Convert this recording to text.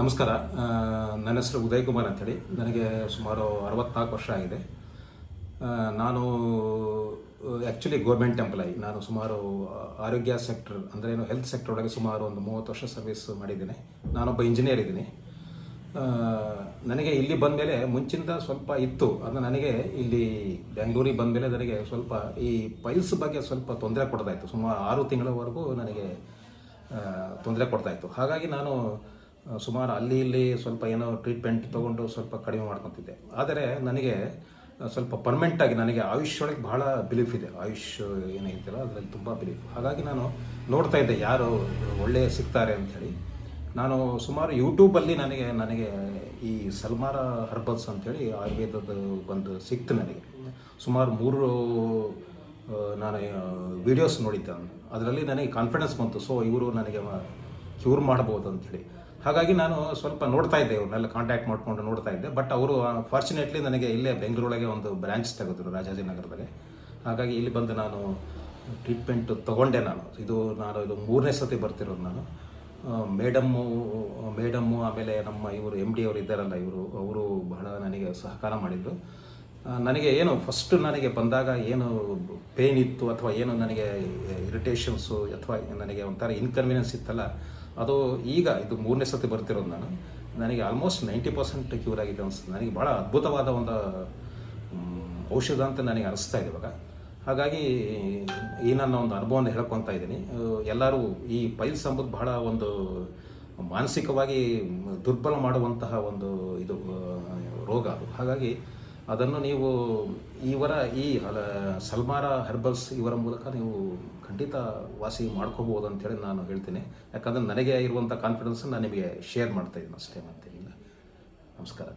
ನಮಸ್ಕಾರ. ನನ್ನ ಹೆಸರು ಉದಯ್ ಕುಮಾರ್ ಅಂತೇಳಿ. ನನಗೆ ಸುಮಾರು ಅರವತ್ನಾಲ್ಕು ವರ್ಷ ಆಗಿದೆ. ನಾನು ಆ್ಯಕ್ಚುಲಿ ಗೋರ್ಮೆಂಟ್ ಎಂಪ್ಲಾಯಿ ನಾನು ಸುಮಾರು ಆರೋಗ್ಯ ಸೆಕ್ಟರ್ ಅಂದರೆ ಏನು ಹೆಲ್ತ್ ಸೆಕ್ಟರ್ ಒಳಗೆ ಸುಮಾರು ಒಂದು ಮೂವತ್ತು ವರ್ಷ ಸರ್ವಿಸ್ ಮಾಡಿದ್ದೀನಿ. ನಾನೊಬ್ಬ ಇಂಜಿನಿಯರ್ ಇದ್ದೀನಿ. ನನಗೆ ಇಲ್ಲಿ ಬಂದಮೇಲೆ ಮುಂಚಿಂದ ಸ್ವಲ್ಪ ಇತ್ತು. ಅಂದರೆ ನನಗೆ ಇಲ್ಲಿ ಬೆಂಗಳೂರಿಗೆ ಬಂದಮೇಲೆ ನನಗೆ ಸ್ವಲ್ಪ ಈ ಪೈಲ್ಸ್ ಬಗ್ಗೆ ಸ್ವಲ್ಪ ತೊಂದರೆ ಕೊಡ್ತಾಯಿತ್ತು ಸುಮಾರು ಆರು ತಿಂಗಳವರೆಗೂ ನನಗೆ ತೊಂದರೆ ಕೊಡ್ತಾಯಿತ್ತು ಹಾಗಾಗಿ ನಾನು ಸುಮಾರು ಅಲ್ಲಿ ಇಲ್ಲಿ ಸ್ವಲ್ಪ ಏನೋ ಟ್ರೀಟ್ಮೆಂಟ್ ತೊಗೊಂಡು ಸ್ವಲ್ಪ ಕಡಿಮೆ ಮಾಡ್ಕೊತಿದ್ದೆ. ಆದರೆ ನನಗೆ ಸ್ವಲ್ಪ ಪರ್ಮನೆಂಟಾಗಿ ನನಗೆ ಆಯುಷ್ ಒಳಗೆ ಬಹಳ ಬಿಲೀಫ್ ಇದೆ. ಆಯುಷ್ ಏನೈತಲ್ಲ ಅದರಲ್ಲಿ ತುಂಬ ಬಿಲೀಫ್ ಹಾಗಾಗಿ ನಾನು ನೋಡ್ತಾ ಇದ್ದೆ ಯಾರು ಒಳ್ಳೆಯ ಸಿಗ್ತಾರೆ ಅಂಥೇಳಿ ನಾನು ಸುಮಾರು ಯೂಟ್ಯೂಬಲ್ಲಿ ನನಗೆ ನನಗೆ ಈ ಸಲ್ಮಾರ ಹರ್ಬಲ್ಸ್ ಅಂಥೇಳಿ ಆಯುರ್ವೇದದ ಒಂದು ಸಿಕ್ತು ನನಗೆ. ಸುಮಾರು ಮೂರು ನಾನು ವಿಡಿಯೋಸ್ ನೋಡಿದ್ದೆ ಅದರಲ್ಲಿ ನನಗೆ ಕಾನ್ಫಿಡೆನ್ಸ್ ಬಂತು. ಸೊ ಇವರು ನನಗೆ ಕ್ಯೂರ್ ಮಾಡ್ಬೋದು ಅಂಥೇಳಿ ಹಾಗಾಗಿ ನಾನು ಸ್ವಲ್ಪ ನೋಡ್ತಾ ಇದ್ದೆ, ಅವ್ರನ್ನೆಲ್ಲ ಕಾಂಟ್ಯಾಕ್ಟ್ ಮಾಡಿಕೊಂಡು ನೋಡ್ತಾ ಇದ್ದೆ. ಬಟ್ ಅವರು ಫಾರ್ಚುನೇಟ್ಲಿ ನನಗೆ ಇಲ್ಲೇ ಬೆಂಗಳೂರೊಳಗೆ ಒಂದು ಬ್ರ್ಯಾಂಚ್ ತೆಗೆದ್ರು ರಾಜಾಜಿನಗರದಲ್ಲಿ ಹಾಗಾಗಿ ಇಲ್ಲಿ ಬಂದು ನಾನು ಟ್ರೀಟ್ಮೆಂಟ್ ತಗೊಂಡೆ ನಾನು. ಇದು ನಾನು, ಇದು ಮೂರನೇ ಸತಿ ಬರ್ತಿರೋದು ನಾನು. ಮೇಡಮ್ಮು ಮೇಡಮ್ಮು ಆಮೇಲೆ ನಮ್ಮ ಇವರು ಎಂ ಡಿ ಅವರು ಇದ್ದಾರಲ್ಲ ಇವರು, ಅವರು ಬಹಳ ನನಗೆ ಸಹಕಾರ ಮಾಡಿದರು. ನನಗೆ ಏನು ಫಸ್ಟ್ ನನಗೆ ಬಂದಾಗ ಏನು ಪೇನ್ ಇತ್ತು ಅಥವಾ ಏನು ನನಗೆ ಇರಿಟೇಷನ್ಸು ಅಥವಾ ನನಗೆ ಒಂಥರ ಇನ್ಕನ್ವೀನಿಯನ್ಸ್ ಇತ್ತಲ್ಲ ಅದು ಈಗ ಇದು ಮೂರನೇ ಸತಿ ಬರ್ತಿರೋದು ನಾನು. ನನಗೆ ಆಲ್ಮೋಸ್ಟ್ ನೈಂಟಿ ಪರ್ಸೆಂಟ್ ಕ್ಯೂರ್ ಆಗಿದೆ ಅನಿಸ್ತದೆ ನನಗೆ ಭಾಳ ಅದ್ಭುತವಾದ ಒಂದು ಔಷಧ ಅಂತ ನನಗೆ ಅನಿಸ್ತಾ ಇದೆ ಇವಾಗ. ಹಾಗಾಗಿ ಈ ನನ್ನ ಒಂದು ಅನುಭವನ ಹೇಳ್ಕೊತಾ ಇದ್ದೀನಿ. ಎಲ್ಲರೂ ಈ ಪೈಲ್ಸ್ ಎಂಬುದು ಬಹಳ ಒಂದು ಮಾನಸಿಕವಾಗಿ ದುರ್ಬಲ ಮಾಡುವಂತಹ ಒಂದು ಇದು ರೋಗ ಅದು. ಹಾಗಾಗಿ ಅದನ್ನು ನೀವು ಇವರ ಈ ಸಲ್ಮಾರ ಹರ್ಬಲ್ಸ್ ಇವರ ಮೂಲಕ ನೀವು ಖಂಡಿತ ವಾಸಿ ಮಾಡ್ಕೋಬೋದು ಅಂತೇಳಿ ನಾನು ಹೇಳ್ತೀನಿ. ಯಾಕಂದರೆ ನನಗೆ ಇರುವಂಥ ಕಾನ್ಫಿಡೆನ್ಸ್ ನಾನು ನಿಮಗೆ ಶೇರ್ ಮಾಡ್ತಾ ಇದ್ದೀನಿ ಅಷ್ಟೇ ಮತ್ತೇನಿಲ್ಲ. ನಮಸ್ಕಾರ.